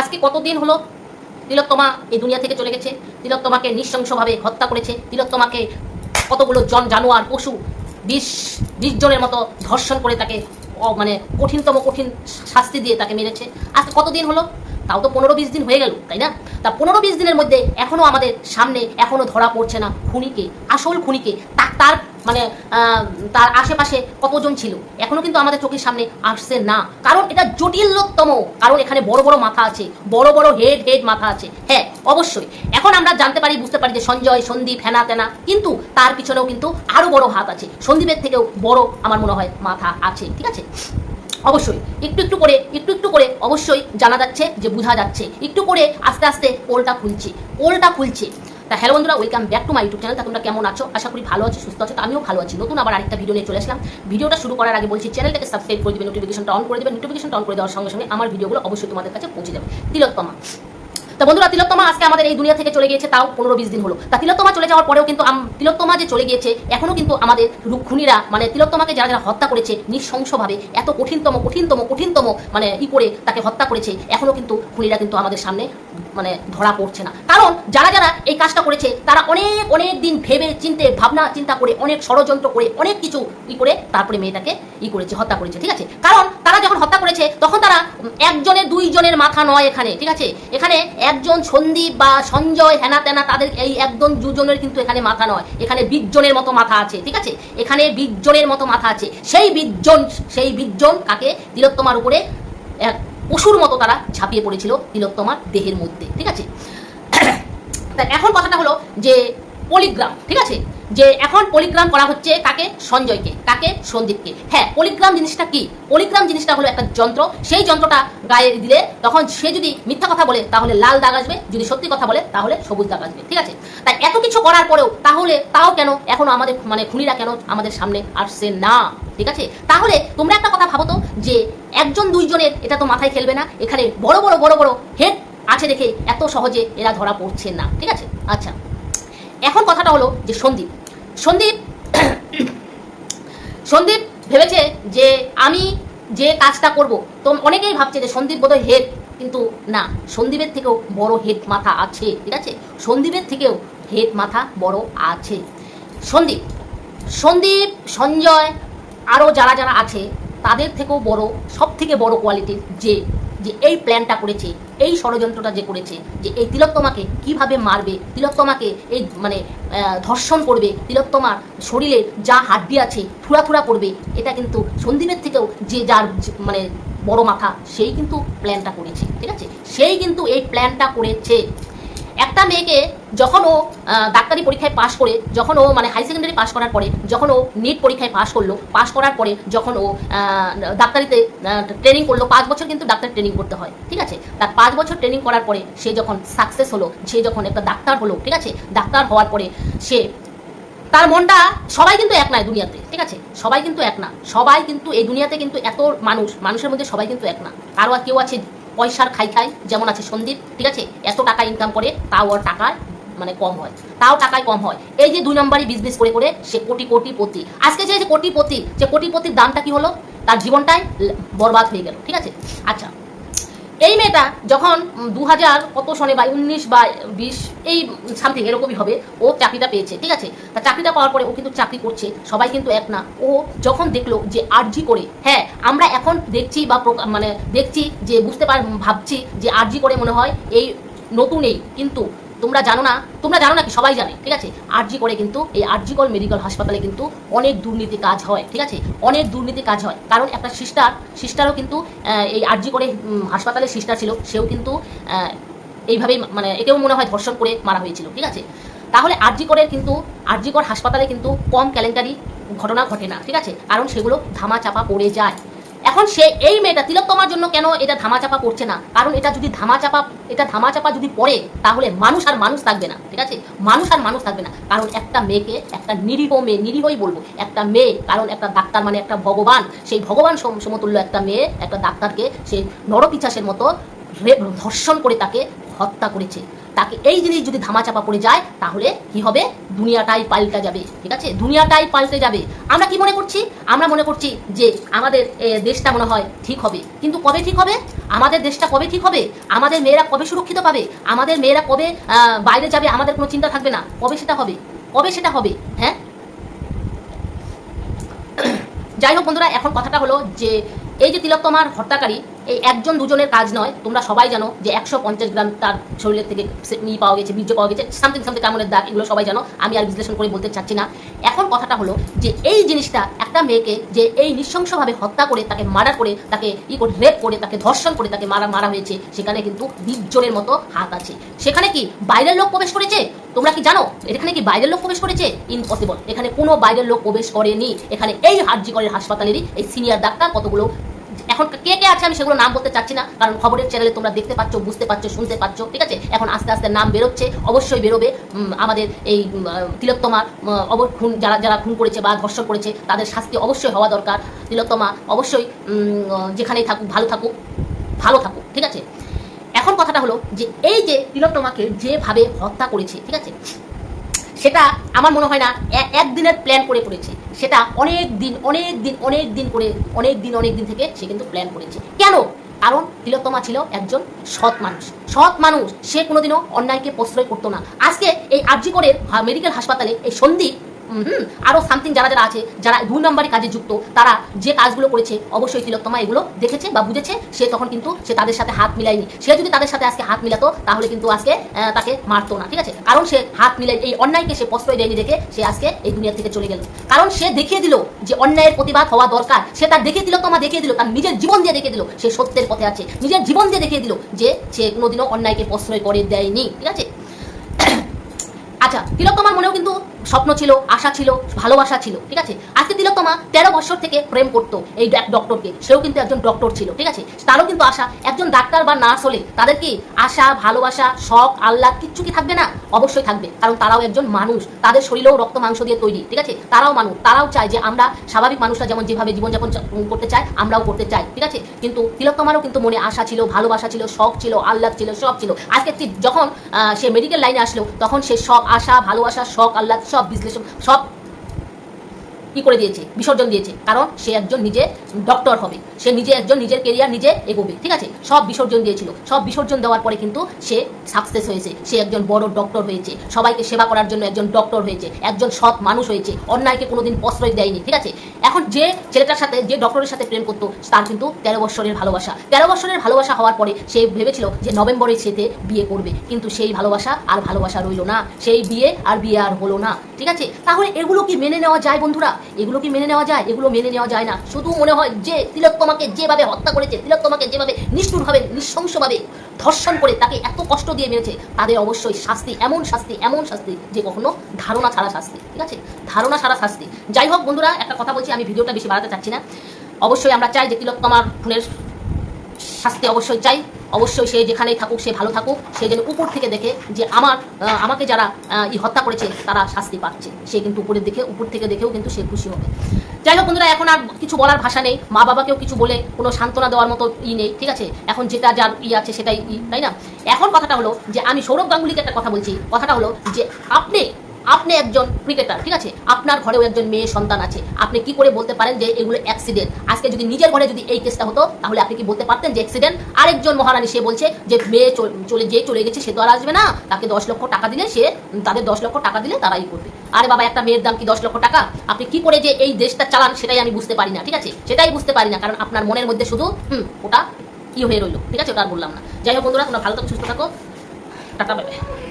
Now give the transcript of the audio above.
আজকে কতদিন হলো? তিলোত্তমা এই দুনিয়া থেকে চলে গেছে। তিলোত্তমাকে নৃশংসভাবে হত্যা করেছে। তিলোত্তমাকে কতগুলো জন জানোয়ার, পশু, বিশ বিশ জনের মতো ধর্ষণ করে তাকে মানে কঠিনতম কঠিন শাস্তি দিয়ে তাকে মেরেছে। আজকে কতদিন হলো? তাও তো পনেরো বিশ দিন হয়ে গেল, তাই না? তা পনেরো বিশ দিনের মধ্যে এখনও আমাদের সামনে এখনও ধরা পড়ছে না খুনিকে, আসল খুনিকে তার মানে তার আশেপাশে কতজন ছিল। এখনও কিন্তু আমাদের চোখের সামনে আসছে না। কারণ এটা জটিলতম। কারণ এখানে বড় বড় মাথা আছে, বড় বড় হেড হেড মাথা আছে। হ্যাঁ অবশ্যই। এখন আমরা জানতে পারি, বুঝতে পারি যে সঞ্জয়, সন্দীপ, হেনা, তেনা, কিন্তু তার পিছনেও কিন্তু আরও বড় হাত আছে। সন্দীপের থেকেও বড়, আমার মনে হয়, মাথা আছে, ঠিক আছে? অবশ্যই। একটু একটু করে, একটু একটু করে অবশ্যই জানা যাচ্ছে যে বোঝা যাচ্ছে। একটু করে আস্তে আস্তে পোলটা খুলছে। পোলটা খুলছে। তা হ্যালো বন্ধুরা welcome back to my YouTube channel তা তোমরা কেমন আছো? আশা করি ভালো আছো, সুস্থ আছো। তো আমিও ভালো আছি। নতুন আবার আরেকটা ভিডিও নিয়ে চলে আসলাম। ভিডিওটা শুরু করার আগে বলছি চ্যানেলটাকে সাবস্ক্রাইব করে দেবে নোটিফিকেশনটা অন করে দেবে। নোটিফিকেশনটা অন করে দেওয়ার সঙ্গে সঙ্গে আমার ভিডিওগুলো অবশ্যই তোমাদের কাছে পৌঁছে যাবে। তিলোত্তমা। তা বন্ধুরা, তিলোত্তমা আজকে আমাদের এই দুনিয়া থেকে চলে গিয়েছে, তাও পনেরো বিশ দিন হলো। তা তিলোত্তমা চলে যাওয়ার পরেও কিন্তু তিলোত্তমা যে চলে গিয়েছে, এখনও কিন্তু আমাদের রু- খুনিরা মানে তিলোত্তমাকে যারা যারা হত্যা করেছে, নৃশংসভাবে এত কঠিনতম কঠিনতম কঠিনতম মানে ই করে তাকে হত্যা করেছে, এখনও কিন্তু খুনিরা কিন্তু আমাদের সামনে মানে ধরা পড়ছে না। কারণ যারা যারা এই কাজটা করেছে, তারা অনেক অনেক দিন ভেবে চিন্তে, ভাবনা চিন্তা করে, অনেক ষড়যন্ত্র করে, অনেক কিছু ই করে তারপরে মেয়েটাকে ই করেছে, হত্যা করেছে, ঠিক আছে? কারণ তারা যখন হত্যা করেছে তখন তারা একজনের দুইজনের মাথা নয় এখানে, ঠিক আছে? এখানে একজন সন্দীপ বা সঞ্জয়, হেনা তেনা, তাদের এই একজন দুজনের কিন্তু এখানে মাথা নয়। এখানে বিশজনের মতো মাথা আছে, ঠিক আছে? এখানে বিশজনের মতো মাথা আছে। সেই বিশজন সেই বিশজন কাকে? তিলোত্তমার উপরে এক পশুর মতো তারা ঝাঁপিয়ে পড়েছিল তিলোত্তমার দেহের মধ্যে, ঠিক আছে? এখন কথাটা হলো যে পলিগ্রাম ঠিক আছে? যে এখন পলিগ্রাম করা হচ্ছে কাকে? সঞ্জয়কে। কাকে? সন্দীপকে। হ্যাঁ পলিগ্রাম জিনিসটা কি? পলিগ্রাম জিনিসটা হলো একটা যন্ত্র। সেই যন্ত্রটা গায়ে দিলে তখন সে যদি মিথ্যা কথা বলে, তাহলে লাল দাগ আসবে। যদি সত্যি কথা বলে, তাহলে সবুজ দাগ আসবে। ঠিক আছে? তাই এত কিছু করার পরেও তাহলে তাও কেন এখনও আমাদের মানে খুনিরা কেন আমাদের সামনে আসছে না? ঠিক আছে? তাহলে তোমরা একটা কথা ভাবো তো, যে একজন দুইজনের এটা তো মাথায় খেলবে না। এখানে বড় বড় বড় বড় হেড আছে দেখে এত সহজে এরা ধরা পড়ছে না। ঠিক আছে? আচ্ছা। এখন কথাটা হলো যে সন্দীপ। সন্দীপ সন্দীপ ভেবেছে যে আমি যে কাজটা করব। তো অনেকেই ভাবছে যে সন্দীপ বোধহয় হেড কিন্তু না, সন্দীপের থেকেও বড় হেড মাথা আছে, ঠিক আছে? সন্দীপের থেকেও হেড মাথা বড় আছে। সন্দীপ সন্দীপ, সঞ্জয় আরও যারা যারা আছে, তাদের থেকেও বড় সব থেকে বড় কোয়ালিটির যে যে এই প্ল্যানটা করেছে, এই ষড়যন্ত্রটা যে করেছে, যে এই তিলোত্তমাকে কীভাবে মারবে তিলোত্তমাকে এই মানে ধর্ষণ করবে তিলোত্তমার শরীরে যা হাড্ডি আছে থুড়া থুড়া করবে, এটা কিন্তু সন্দীপের থেকেও যে যার মানে বড় মাথা, সেই কিন্তু প্ল্যানটা করেছে, ঠিক আছে? সেই কিন্তু এই প্ল্যানটা করেছে। একটা মেয়েকে যখন ও ডাক্তারি পরীক্ষায় পাশ করে, যখন ও মানে হাই সেকেন্ডারি পাশ করার পরে, যখন ও নিট পরীক্ষায় পাশ করল পাশ করার পরে যখন ও ডাক্তারিতে ট্রেনিং করল, পাঁচ বছর কিন্তু ডাক্তার ট্রেনিং করতে হয়, ঠিক আছে? তার পাঁচ বছর ট্রেনিং করার পরে সে যখন সাকসেস হলো, সে যখন একটা ডাক্তার হলো, ঠিক আছে? ডাক্তার হওয়ার পরে সে, তার মনটা সবাই কিন্তু এক নয় দুনিয়াতে, ঠিক আছে? সবাই কিন্তু এক না, সবাই কিন্তু এই দুনিয়াতে কিন্তু এত মানুষ, মানুষের মধ্যে সবাই কিন্তু এক না কারও কেউ আছে পয়সার খাই খাই, যেমন আছে সন্দীপ, ঠিক আছে? এত টাকা ইনকাম করে, তাও ওর টাকার মানে কম হয়। তাও টাকায় কম হয়। এই যে দুই নম্বরই বিজনেস করে করে সে কোটি কোটি পতি। আজকে যে কোটি কোটিপতি যে কোটিপতির দামটা কি হলো? তার জীবনটাই বরবাদ হয়ে গেল, ঠিক আছে? আচ্ছা এই মেয়েটা যখন দু হাজার কত সনে বা উনিশ বা বিশ, এই সামথিং এরকমই হবে, ও চাকরিটা পেয়েছে, ঠিক আছে? তা চাকরিটা পাওয়ার পরে ও কিন্তু চাকরি করছে, সবাই কিন্তু এক না। ও যখন দেখল যে আরজি করে হ্যাঁ আমরা এখন দেখছি বা মানে দেখছি যে বুঝতে পার ভাবছি যে আরজি করে মনে হয় এই নতুন এই, কিন্তু তোমরা জানো না, তোমরা জানো না কি, সবাই জানে, ঠিক আছে? আরজি করে কিন্তু এই আরজিকল মেডিকেল হাসপাতালে কিন্তু অনেক দুর্নীতি কাজ হয়, ঠিক আছে? অনেক দুর্নীতি কাজ হয়। কারণ একটা সিস্টার, সিস্টারও কিন্তু এই আরজি করে হাসপাতালে সিস্টার ছিল, সেও কিন্তু এইভাবেই মানে একেও মনে হয় ধর্ষণ করে মারা হয়েছিল, ঠিক আছে? তাহলে আরজিকরের কিন্তু আরজিকর হাসপাতালে কিন্তু কম কেলেঙ্কারি ঘটনা ঘটে না, ঠিক আছে? কারণ সেগুলো ধামা চাপা পড়ে যায়। এখন সে, এই মেয়েটা তিলোত্তমার জন্য কেন এটা ধামাচাপা পড়ছে না? কারণ এটা যদি ধামাচাপা, এটা ধামাচাপা যদি পড়ে, তাহলে মানুষ আর মানুষ থাকবে না, ঠিক আছে? মানুষ আর মানুষ থাকবে না। কারণ একটা মেয়েকে একটা নিরীহ মেয়ে, নিরীহই বলব, একটা মেয়ে, কারণ একটা ডাক্তার মানে একটা ভগবান, সেই ভগবান সম- সমতুল্য একটা মেয়ে, একটা ডাক্তারকে সে নরপিচাসের মতো ধর্ষণ করে তাকে হত্যা করেছে। তাকে এই জিনিস যদি ধামাচাপা পড়ে যায়, তাহলে কি হবে? দুনিয়াটাই পাল্টা যাবে। ঠিক আছে? দুনিয়াটাই পাল্টে যাবে। আমরা কি মনে করছি? আমরা মনে করছি যে আমাদের দেশটা মনে হয় ঠিক হবে। কিন্তু কবে ঠিক হবে? আমাদের দেশটা কবে ঠিক হবে? আমাদের মেয়েরা কবে সুরক্ষিত পাবে? আমাদের মেয়েরা কবে বাইরে যাবে? আমাদের কোনো চিন্তা থাকবে না। কবে সেটা হবে? কবে সেটা হবে? হ্যাঁ? যাই হোক বন্ধুরা, এখন কথাটা হলো যে, এই যে তিলোত্তমার হত্যাকারী এই একজন দুজনের কাজ নয়, তোমরা সবাই জানো যে একশো পঞ্চাশ গ্রাম তার শরীরের থেকে ই পাওয়া গেছে, বীর্য পাওয়া গেছে সামথিং সামথিং কামড়ের দাগ, এগুলো সবাই জানো, আমি আর বিশ্লেষণ করে বলতে চাচ্ছি না। এখন কথাটা হলো যে এই জিনিসটা একটা মেয়েকে যে এই নৃশংসভাবে হত্যা করে, তাকে মার্ডার করে, তাকে ই করে রেপ করে, তাকে ধর্ষণ করে, তাকে মারা মারা হয়েছে, সেখানে কিন্তু বিশজনের মতো হাত আছে। সেখানে কি বাইরের লোক প্রবেশ করেছে? তোমরা কি জানো? এখানে কি বাইরের লোক প্রবেশ করেছে? ইম্পসিবল এখানে কোনো বাইরের লোক প্রবেশ করেনি। এখানে এই হার্জিকরের হাসপাতালেরই এই সিনিয়র ডাক্তার কতগুলো এখন কে কে আছে আমি সেগুলো নাম বলতে চাচ্ছি না কারণ খবরের চ্যানেলে তোমরা দেখতে পাচ্ছ বুঝতে পারছ শুনতে পাচ্ছ ঠিক আছে? এখন আস্তে আস্তে নাম বেরোচ্ছে অবশ্যই বেরোবে। আমাদের এই উম, অব খুন যারা যারা খুন করেছে বা ধর্ষণ করেছে তাদের শাস্তি অবশ্যই হওয়া দরকার। তিলোত্তমা অবশ্যই যেখানেই থাকুক ভালো থাকুক ভালো থাকুক ঠিক আছে? এখন কথাটা হলো যে এই যে তিলোত্তমাকে যেভাবে হত্যা করেছে ঠিক আছে? সেটা আমার মনে হয় না একদিনের প্ল্যান করে করেছে। সেটা অনেক দিন অনেক দিন অনেক দিন করে, অনেক দিন অনেক দিন থেকে সে কিন্তু প্ল্যান করেছে। কেন? কারণ তিলোত্তমা ছিল একজন সৎ মানুষ। সৎ মানুষ, সে কোনোদিনও অন্যায়কে প্রশ্রয় করতো না। আজকে এই আর্জি করে মেডিকেল হাসপাতালে এই সন্দীপ হুম আরও সামথিং যারা যারা আছে, যারা দুই নম্বরই কাজে যুক্ত, তারা যে কাজগুলো করেছে, অবশ্যই তিলোত্তমা এগুলো দেখেছে বা বুঝেছে, সে তখন কিন্তু সে তাদের সাথে হাত মিলায়নি। সে যদি তাদের সাথে আজকে হাত মিলাতো, তাহলে কিন্তু আজকে তাকে মারতো না, ঠিক আছে? কারণ সে হাত মিলাই, এই অন্যায়কে সে প্রশ্রয় দেয়নি দেখে সে আজকে এই দুনিয়া থেকে চলে গেল। কারণ সে দেখিয়ে দিল যে অন্যায়ের প্রতিবাদ হওয়া দরকার। সে তার দেখিয়ে দিল দেখিয়ে দিল, তার নিজের জীবন দিয়ে দেখিয়ে দিল, সে সত্যের পথে আছে। নিজের জীবন দিয়ে দেখিয়ে দিল যে সে কোনোদিনও অন্যায়কে প্রশ্রয় করে দেয়নি, ঠিক আছে? আচ্ছা তিলোত্তমার মনেও কিন্তু স্বপ্ন ছিল, আশা ছিল, ভালোবাসা ছিল, ঠিক আছে? আজকে তিলোত্তমা তেরো বছর থেকে প্রেম করতো এই ডক্টরকে সেও কিন্তু একজন ডক্টর ছিল, ঠিক আছে? তারও কিন্তু আশা। একজন ডাক্তার বা নার্স হলে তাদের কি আশা, ভালোবাসা, শখ আল্লাহ কিচ্ছু কি থাকবে না? অবশ্যই থাকবে, কারণ তারাও একজন মানুষ। তাদের শরীরেও রক্ত মাংস দিয়ে তৈরি, ঠিক আছে? তারাও মানুষ। তারাও চায় যে আমরা স্বাভাবিক মানুষরা যেমন যেভাবে জীবনযাপন করতে চায়, আমরাও করতে চাই, ঠিক আছে? কিন্তু তিলোত্তমারও কিন্তু মনে আশা ছিল, ভালোবাসা ছিল, শখ ছিল আল্লাহ ছিল, সব ছিল। আজকে যখন সে মেডিকেল লাইনে আসলো, তখন সে সব আশা, ভালোবাসা, শখ আল্লাহ সব বিশ্লেষণ সব কি করে দিয়েছে, বিসর্জন দিয়েছে। কারণ সে একজন নিজে ডক্টর হবে। সে নিজে একজন নিজের কেরিয়ার নিজে এগোবে, ঠিক আছে? সব বিসর্জন দিয়েছিল। সব বিসর্জন দেওয়ার পরে কিন্তু সে সাকসেস হয়েছে। সে একজন বড় ডক্টর হয়েছে। সবাইকে সেবা করার জন্য একজন ডক্টর হয়েছে। একজন সৎ মানুষ হয়েছে। অন্যায়কে কোনোদিন প্রশ্রয় দেয়নি, ঠিক আছে? এখন যে ছেলেটার সাথে, যে ডক্টরের সাথে প্রেম করতো, তার কিন্তু তেরো বছরের ভালোবাসা। তেরো বছরের ভালোবাসা হওয়ার পরে সে ভেবেছিল যে নভেম্বরে সেতে বিয়ে করবে। কিন্তু সেই ভালোবাসা আর ভালোবাসা রইল না। সেই বিয়ে আর বিয়ে আর হলো না, ঠিক আছে? তাহলে এগুলো কি মেনে নেওয়া যায় বন্ধুরা? এগুলো কি মেনে নেওয়া যায়? এগুলো মেনে নেওয়া যায় না। শুধু মনে হয় যে তিলোত্তমাকে যেভাবে হত্যা করেছে তিলোত্তমাকে যেভাবে নিষ্ঠুরভাবে, নৃশংসভাবে ধর্ষণ করে তাকে এত কষ্ট দিয়ে মেরেছে, তাদের অবশ্যই শাস্তি, এমন শাস্তি এমন শাস্তি যে কখনো ধারণা ছাড়া শাস্তি। ঠিক আছে? ধারণা ছাড়া শাস্তি। যাই হোক বন্ধুরা, একটা কথা বলছি, আমি ভিডিওটা বেশি বাড়াতে চাচ্ছি না। অবশ্যই আমরা চাই যে তিলোত্তমার খুনের শাস্তি অবশ্যই চাই। অবশ্যই সে যেখানেই থাকুক, সে ভালো থাকুক, সে যেন উপর থেকে দেখে যে আমার আমাকে যারা ই হত্যা করেছে, তারা শাস্তি পাচ্ছে। সে কিন্তু উপরের দেখে উপর থেকে দেখেও কিন্তু সে খুশি হবে। যাই হোক বন্ধুরা, এখন আর কিছু বলার ভাষা নেই। মা বাবাকেও কিছু বলে কোনো সান্ত্বনা দেওয়ার মতো ই নেই, ঠিক আছে? এখন যেটা যার ই আছে সেটাই ই, তাই না? এখন কথাটা হলো যে, আমি সৌরভ গাঙ্গুলিকে একটা কথা বলছি। কথাটা হলো যে, আপনি আপনি একজন ক্রিকেটার ঠিক আছে? আপনার ঘরেও একজন মেয়ে সন্তান আছে। আপনি কি করে বলতে পারেন যে এগুলো অ্যাক্সিডেন্ট আজকে যদি নিজের ঘরে যদি এই কেসটা হতো, তাহলে আপনি কি বলতে পারতেন যে অ্যাক্সিডেন্ট আরেকজন মহারানী সে বলছে যে মেয়ে চল- যে চলে গেছে সে তো আর আসবে না। তাকে দশ লক্ষ টাকা দিলে সে, তাদের দশ লক্ষ টাকা দিলে তারাই করবে। আরে বাবা, একটা মেয়ের দাম কি দশ লক্ষ টাকা? আপনি কি করে যে এই দেশটা চালান সেটাই আমি বুঝতে পারি না, ঠিক আছে? সেটাই বুঝতে পারি না, কারণ আপনার মনের মধ্যে শুধু, হুম, ওটা কি হয়ে রইল, ঠিক আছে? ওটা আর বললাম না। যাই হোক বন্ধুরা, তোমরা ভালো থাকো, সুস্থ থাকো। টাটা পাবে